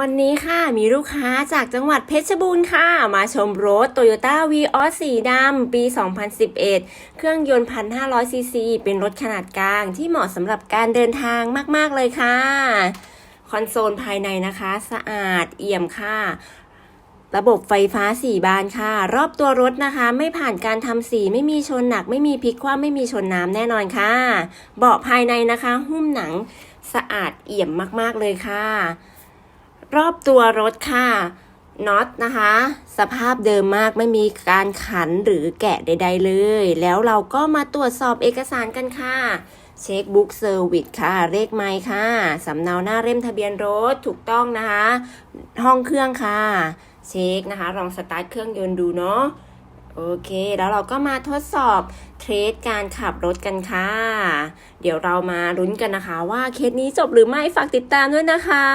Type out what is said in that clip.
วันนี้ค่ะมีลูกค้าจากจังหวัดเพชรบูรณ์ค่ะ มาชมรถ Toyota v ีออสสีดำปี 2011 เครื่องยนต์1,500ซีซีเป็นรถขนาดกลางที่เหมาะสำหรับการเดินทางมากๆเลยค่ะ คอนโซลภายในนะคะ สะอาดเอี่ยมค่ะ ระบบไฟฟ้าสี่บานค่ะ รอบตัวรถนะคะ ไม่ผ่านการทำสีไม่มีชนหนัก ไม่มีพลิกคว่ำไม่มีชนน้ำแน่นอนค่ะ เบาะภายในนะคะ หุ้มหนังสะอาดเอี่ยมมากๆเลยค่ะ รอบตัวรถค่ะน็อตนะคะ สภาพเดิมมากไม่มีการขันหรือแกะใด ๆ เลย แล้วเราก็มาตรวจสอบเอกสารกันค่ะ เช็คบุ๊กเซอร์วิสค่ะ เลขไมค์ค่ะ สำเนาหน้าเล่มทะเบียนรถถูกต้องนะคะ ห้องเครื่องค่ะ เช็คนะคะ ลองสตาร์ทเครื่องยนต์ดูเนาะโอเค แล้วเราก็มาทดสอบเทรสการขับรถกันค่ะ เดี๋ยวเรามาลุ้นกันนะคะ ว่าเคสนี้จบหรือไม่ฝากติดตามด้วยนะคะ